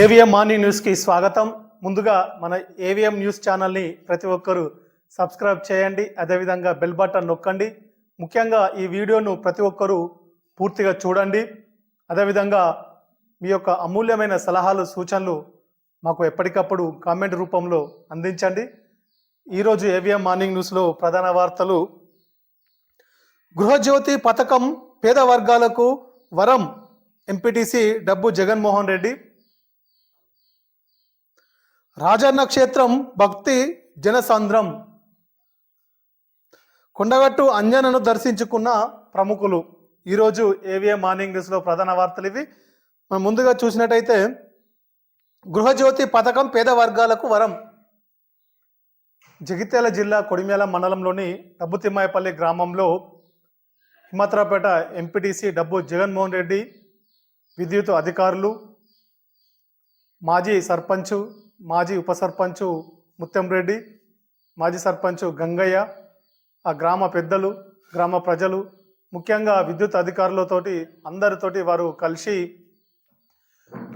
AVM morning న్యూస్కి స్వాగతం. ముందుగా మన ఏవిఎం న్యూస్ ఛానల్ని ప్రతి ఒక్కరూ సబ్స్క్రైబ్ చేయండి అదేవిధంగా బెల్ బటన్ నొక్కండి. ముఖ్యంగా ఈ వీడియోను ప్రతి ఒక్కరూ పూర్తిగా చూడండి. అదేవిధంగా మీ యొక్క అమూల్యమైన సలహాలు సూచనలు మాకు ఎప్పటికప్పుడు కామెంట్ రూపంలో అందించండి. ఈరోజు ఏవిఎం మార్నింగ్ న్యూస్లో ప్రధాన వార్తలు. గృహజ్యోతి పథకం పేద వర్గాలకు వరం. ఎంపీటీసీ డబ్బు జగన్మోహన్ రెడ్డి. రాజన్న క్షేత్రం భక్తి జనసాంద్రం. కొండగట్టు అంజనను దర్శించుకున్న ప్రముఖులు. ఈరోజు ఏవిఏ మార్నింగ్ న్యూస్లో ప్రధాన వార్తలు ఇవి. మనం ముందుగా చూసినట్టయితే గృహజ్యోతి పథకం పేద వర్గాలకు వరం. జగిత్యాల జిల్లా కొడిమేల మండలంలోని డబ్బు తిమ్మాయపల్లి గ్రామంలో హిమత్రాపేట ఎంపీటీసీ డబ్బు జగన్మోహన్ రెడ్డి విద్యుత్ అధికారులు మాజీ సర్పంచు మాజీ ఉప సర్పంచు ముత్యంరెడ్డి మాజీ సర్పంచు గంగయ్య ఆ గ్రామ పెద్దలు గ్రామ ప్రజలు ముఖ్యంగా విద్యుత్ అధికారులతోటి అందరితోటి వారు కలిసి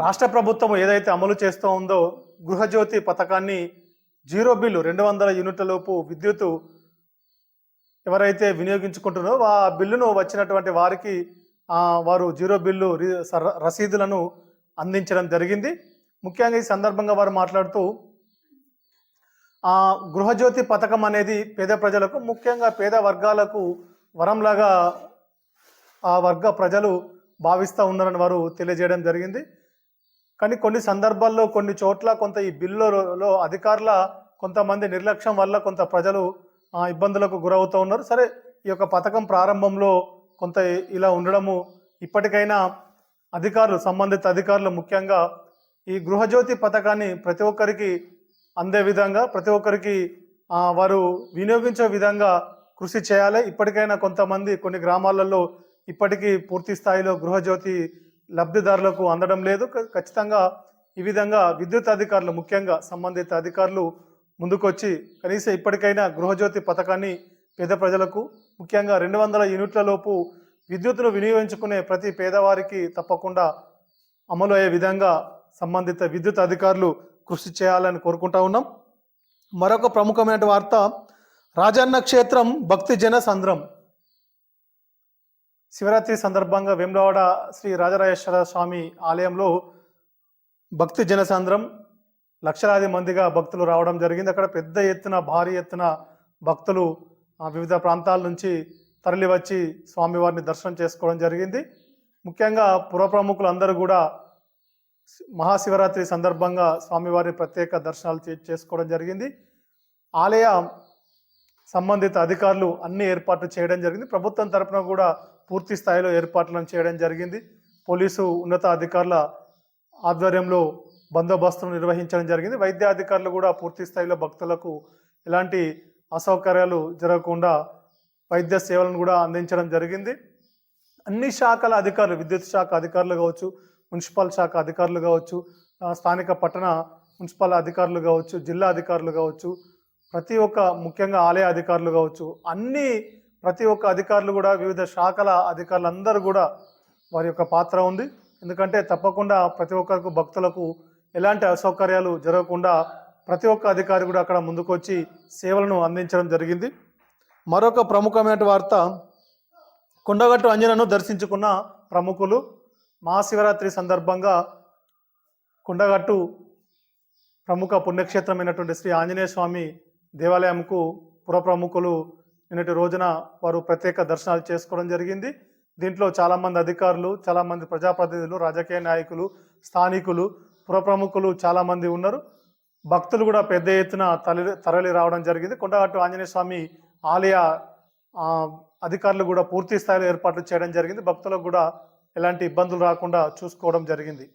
రాష్ట్ర ప్రభుత్వం ఏదైతే అమలు చేస్తూ ఉందో గృహజ్యోతి పథకాన్ని జీరో బిల్లు రెండు వందల యూనిట్లలోపు విద్యుత్ ఎవరైతే వినియోగించుకుంటున్నారో ఆ బిల్లును వచ్చినటువంటి వారికి వారు జీరో బిల్లు సర- రసీదులను అందించడం జరిగింది. ముఖ్యంగా ఈ సందర్భంగా వారు మాట్లాడుతూ ఆ గృహజ్యోతి పథకం అనేది పేద ప్రజలకు ముఖ్యంగా పేద వర్గాలకు వరంలాగా ఆ వర్గ ప్రజలు భావిస్తూ ఉన్నారని వారు తెలియజేయడం జరిగింది. కానీ కొన్ని సందర్భాల్లో కొన్ని చోట్ల కొంత ఈ బిల్లులో అధికారుల కొంతమంది నిర్లక్ష్యం వల్ల కొంత ప్రజలు ఇబ్బందులకు గురవుతూ ఉన్నారు. సరే ఈ యొక్క పథకం ప్రారంభంలో కొంత ఇలా ఉండడము ఇప్పటికైనా అధికారులు సంబంధిత అధికారులు ముఖ్యంగా ఈ గృహజ్యోతి పథకాన్ని ప్రతి ఒక్కరికి అందే విధంగా ప్రతి ఒక్కరికి వారు వినియోగించే విధంగా కృషి చేయాలి. ఇప్పటికైనా కొంతమంది కొన్ని గ్రామాలలో ఇప్పటికీ పూర్తి స్థాయిలో గృహజ్యోతి లబ్ధిదారులకు అందడం లేదు. ఖచ్చితంగా ఈ విధంగా విద్యుత్ అధికారులు ముఖ్యంగా సంబంధిత అధికారులు ముందుకొచ్చి కనీసం ఇప్పటికైనా గృహజ్యోతి పథకాన్ని పేద ప్రజలకు ముఖ్యంగా రెండు వందల యూనిట్ల లోపు విద్యుత్తును వినియోగించుకునే ప్రతి పేదవారికి తప్పకుండా అమలు అయ్యే విధంగా సంబంధిత విద్యుత్ అధికారులు కృషి చేయాలని కోరుకుంటా ఉన్నాం. మరొక ప్రముఖమైన వార్త రాజన్న క్షేత్రం భక్తి జన సంద్రం. శివరాత్రి సందర్భంగా వేములవాడ శ్రీ రాజరాజేశ్వర స్వామి ఆలయంలో భక్తి జనసాంద్రం లక్షలాది మందిగా భక్తులు రావడం జరిగింది. అక్కడ పెద్ద ఎత్తున భారీ ఎత్తున భక్తులు వివిధ ప్రాంతాల నుంచి తరలి వచ్చి స్వామివారిని దర్శనం చేసుకోవడం జరిగింది. ముఖ్యంగా పురప్రముఖులు అందరూ కూడా మహాశివరాత్రి సందర్భంగా స్వామివారి ప్రత్యేక దర్శనాలు చే- చేసుకోవడం జరిగింది. ఆలయ సంబంధిత అధికారులు అన్ని ఏర్పాట్లు చేయడం జరిగింది. ప్రభుత్వం తరపున కూడా పూర్తి స్థాయిలో ఏర్పాట్లను చేయడం జరిగింది. పోలీసు ఉన్నత అధికారుల ఆధ్వర్యంలో బందోబస్తును నిర్వహించడం జరిగింది. వైద్య అధికారులు కూడా పూర్తి స్థాయిలో భక్తులకు ఎలాంటి అసౌకర్యాలు జరగకుండా వైద్య సేవలను కూడా అందించడం జరిగింది. అన్ని శాఖల అధికారులు విద్యుత్ శాఖ అధికారులు కావచ్చు మున్సిపల్ శాఖ అధికారులు కావచ్చు స్థానిక పట్టణ మున్సిపల్ అధికారులు కావచ్చు జిల్లా అధికారులు కావచ్చు ప్రతి ఒక్క ముఖ్యంగా ఆలయ అధికారులు కావచ్చు అన్ని ప్రతి ఒక్క అధికారులు కూడా వివిధ శాఖల అధికారులు అందరూ కూడా వారి యొక్క పాత్ర ఉంది. ఎందుకంటే తప్పకుండా ప్రతి ఒక్కరికి భక్తులకు ఎలాంటి అసౌకర్యాలు జరగకుండా ప్రతి ఒక్క అధికారి కూడా అక్కడ ముందుకొచ్చి సేవలను అందించడం జరిగింది. మరొక ప్రముఖమైన వార్త కొండగట్టు అంజనను దర్శించుకున్న ప్రముఖులు మహాశివరాత్రి సందర్భంగా కొండగట్టు ప్రముఖ పుణ్యక్షేత్రమైనటువంటి శ్రీ ఆంజనేయ స్వామి దేవాలయంకు పురప్రముఖులు నిన్నటి రోజున వారు ప్రత్యేక దర్శనాలు చేసుకోవడం జరిగింది. దీంట్లో చాలామంది అధికారులు చాలామంది ప్రజాప్రతినిధులు రాజకీయ నాయకులు స్థానికులు పురప్రముఖులు చాలామంది ఉన్నారు. భక్తులు కూడా పెద్ద ఎత్తున తరలి తరలి రావడం జరిగింది. కొండగట్టు ఆంజనేయ స్వామి ఆలయ అధికారులు కూడా పూర్తి స్థాయిలో ఏర్పాట్లు చేయడం జరిగింది. భక్తులకు కూడా ఎలాంటి ఇబ్బందులు రాకుండా చూసుకోవడం జరిగింది.